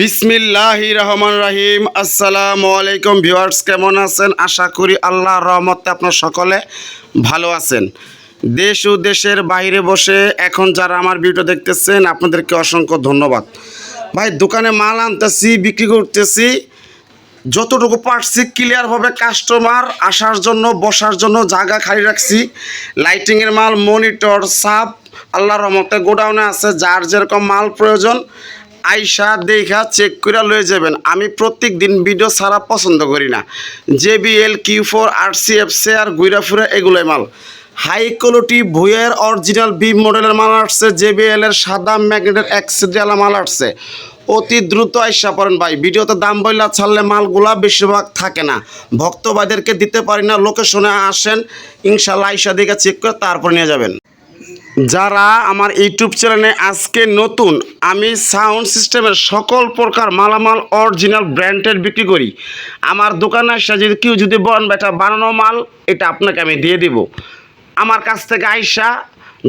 বিসমিল্লাহ রহমান রাহিম। আসসালামু আলাইকুম ভিউয়ার্স, কেমন আছেন? আশা করি আল্লাহর রহমতে আপনার সকলে ভালো আছেন। দেশ ও দেশের বাইরে বসে এখন যারা আমার ভিডিও দেখতেছেন, আপনাদেরকে অসংখ্য ধন্যবাদ। ভাই, দোকানে মাল আনতেছি, বিক্রি করতেছি। যতটুকু পারছি ক্লিয়ারভাবে কাস্টমার আসার জন্য, বসার জন্য, জায়গা খালি রাখছি। লাইটিংয়ের মাল মনিটর সাপ আল্লাহর রহমতে গোডাউনে আছে, যার যেরকম মাল প্রয়োজন আইসা দেখা চেক করে লয়ে যাবেন। আমি প্রত্যেক দিন ভিডিও ছাড়া পছন্দ করি না। JBL Q four R C F আর গুইরা ফুরা এগুলোই মাল। হাই কোয়ালিটি ভুয়ের অরিজিনাল বি মডেলের মাল আসছে। জেবিএল এর সাদা ম্যাগনেটের অ্যাক্সিডিয়ালা মাল আসছে। অতি দ্রুত আইসা পড়েন ভাই। ভিডিওতে দাম বইলা ছাড়লে মালগুলা বেশিরভাগ থাকে না। ভক্তবাদেরকে দিতে পারি না। লোকেশনে আসেন। ইনশাল্লাহ আইসা দিকে চেক করে তারপর নিয়ে যাবেন। যারা আমার ইউটিউব চ্যানেলে আজকে নতুন, আমি সাউন্ড সিস্টেমের সকল প্রকার মালামাল অরিজিনাল ব্র্যান্ডের বিক্রি করি। আমার দোকানে এসে যদি কেউ যদি বলেন বা এটা বানানো মাল, এটা আপনাকে আমি দিয়ে দিব। আমার কাছ থেকে আইসা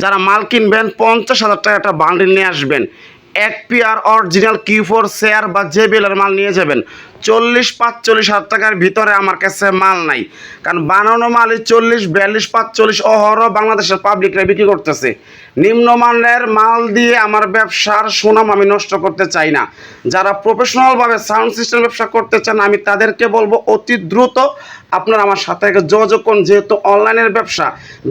যারা মাল কিনবেন, পঞ্চাশ হাজার টাকা একটা বান্ডিল নিয়ে আসবেন। এক পিয়ার অরিজিনাল কিউ ফোর শেয়ার বা জেবিএলের মাল নিয়ে যাবেন। চল্লিশ, পাঁচচল্লিশ হাজার টাকার ভিতরে আমার কাছে মাল নাই। কারণ বানানো মালই চল্লিশ, বিয়াল্লিশ, পাঁচচল্লিশ অহরহ বাংলাদেশের পাবলিকরা বিক্রি করতেছে। নিম্নমানের মাল দিয়ে আমার ব্যবসার সুনাম আমি নষ্ট করতে চাই না। যারা প্রফেশনালভাবে সাউন্ড সিস্টেম ব্যবসা করতে চান, আমি তাদেরকে বলব, অতি দ্রুত আপনারা আমার সাথে যোগাযোগ করুন। যেহেতু অনলাইনের ব্যবসা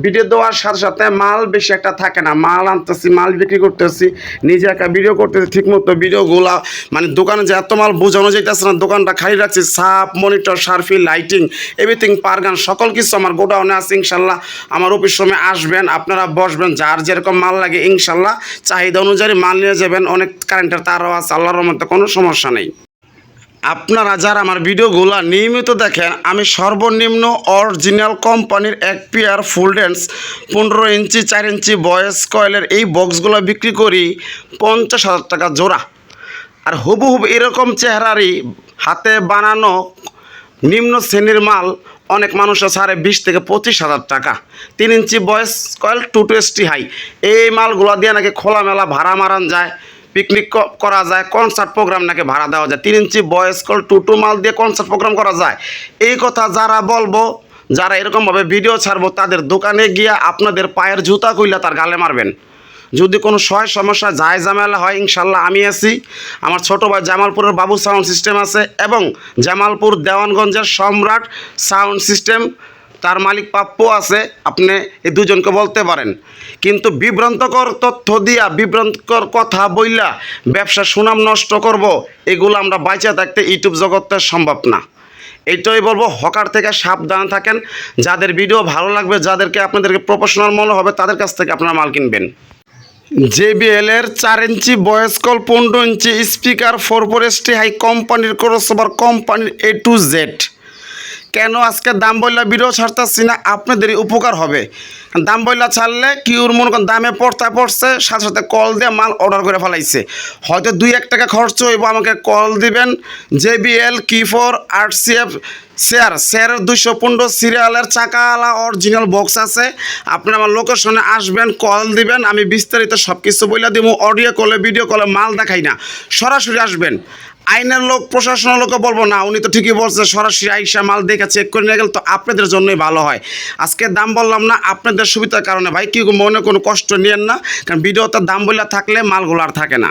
ভিডিও দেওয়ার সাথে সাথে মাল বেশি একটা থাকে না। মাল আনতেছি, মাল বিক্রি করতেছি, নিজে একটা ভিডিও করতেছি, ঠিকমতো ভিডিওগুলা মানে দোকানে যে এত মাল বোঝানো যাইতেছে না দোকানটা খালি রাখছি সাপ মনিটর, সার্ফি, লাইটিং, এভরিথিং পারগান সকল কিছু আমার গোডাউনে আছে, ইনশাল্লাহ। আমার অফিস সময় আসবেন, আপনারা বসবেন, যার যেরকম মাল লাগে, ইনশাল্লাহ। চাহিদা অনুযায়ী মাল নিয়ে যাবেন, অনেক কারেন্টের তারও আছে, আল্লাহর মধ্যে কোনো সমস্যা নেই। আপনারা যারা আমার ভিডিওগুলো নিয়মিত দেখেন, আমি সর্বনিম্ন অরিজিনাল কোম্পানির এক পেয়ার ফুল ড্যান্স, পনেরো ইঞ্চি, চার ইঞ্চি বয়েস কয়েলের এই বক্সগুলো বিক্রি করি পঞ্চাশ হাজার টাকা জোড়া। আর হুবহুব এরকম চেহারারই হাতে বানানো নিম্ন শ্রেণির মাল, অনেক মানুষের ছাড়ে বিশ থেকে পঁচিশ হাজার টাকা। তিন ইঞ্চি voice coil two two S T. High মালগুলো দিয়ে নাকি খোলামেলা ভাড়া মারান যায় পিকনিক করা যায় কনসার্ট প্রোগ্রাম নাকি ভাড়া দেওয়া যায়। তিন ইঞ্চি বয়েস কল টু টু মাল দিয়ে কনসার্ট প্রোগ্রাম করা যায়। এই কথা যারা বলব, যারা এরকমভাবে ভিডিও ছাড়বো, তাদের দোকানে গিয়ে আপনাদের পায়ের জুতা কইলা তার গালে মারবেন। যদি কোনো সহায় সমস্যা যায় ঝামেলা হয় ইনশাল্লাহ আমি আছি। আমার ছোট ভাই জামালপুরের বাবু সাউন্ড সিস্টেম আছে এবং জামালপুর দেওয়ানগঞ্জের সম্রাট সাউন্ড সিস্টেম, তার মালিক পাপ্পু আছে, আপনি এই দুজনকে বলতে পারেন। কিন্তু বিভ্রান্তকর তথ্য দিয়া, বিভ্রান্তকর কথা বইলা ব্যবসা সুনাম নষ্ট করব, এগুলো আমরা বাইচা থাকতে ইউটিউব জগতে সম্ভব না। এইটাই বলব, হকার থেকে সাবধান থাকেন। যাদের ভিডিও ভালো লাগবে, যাদেরকে আপনাদেরকে প্রফেশনাল মনে হবে, তাদের কাছ থেকে আপনারা মাল কিনবেন। জেবিএল এর চার ইঞ্চি বয়স কল, পনেরো ইঞ্চি speaker, four four S T কোম্পানির ক্রসওভার কোম্পানির এ টু জেড। কেন আজকে দাম বললা ভিডিও ছাড়তেছি না? আপনাদেরই উপকার হবে। দাম বললা ছাড়লে কিউর মনে করেন দামে পড়তে পড়ছে, সাথে সাথে কল দিয়ে মাল অর্ডার করে ফেলাইছে। হয়তো দুই এক টাকা খরচ হইব, আমাকে কল দিবেন। JBL Q four R C F share শেয়ারের দুইশো পনেরো সিরিয়ালের চাকাওয়ালা অরিজিনাল বক্স আছে। আপনি আমার লোকেশনে আসবেন, কল দিবেন। আমি বিস্তারিত সব কিছু বলে দিব অডিও কলে ভিডিও কলে মাল দেখাই না। সরাসরি আসবেন। আইনের লোক, প্রশাসনের লোকও বলব না। উনি তো ঠিকই বলছে, সরাসরি আইসা মাল দেখে চেক করে নিয়ে গেল তো আপনাদের জন্যই ভালো হয়। আজকে দাম বললাম না, আপনাদের সুবিধার কারণে। ভাই, কি মনে কোনো কষ্ট নিয়েন না, কারণ ভিডিওতে দাম বললে থাকলে মালগুলো আর থাকে না।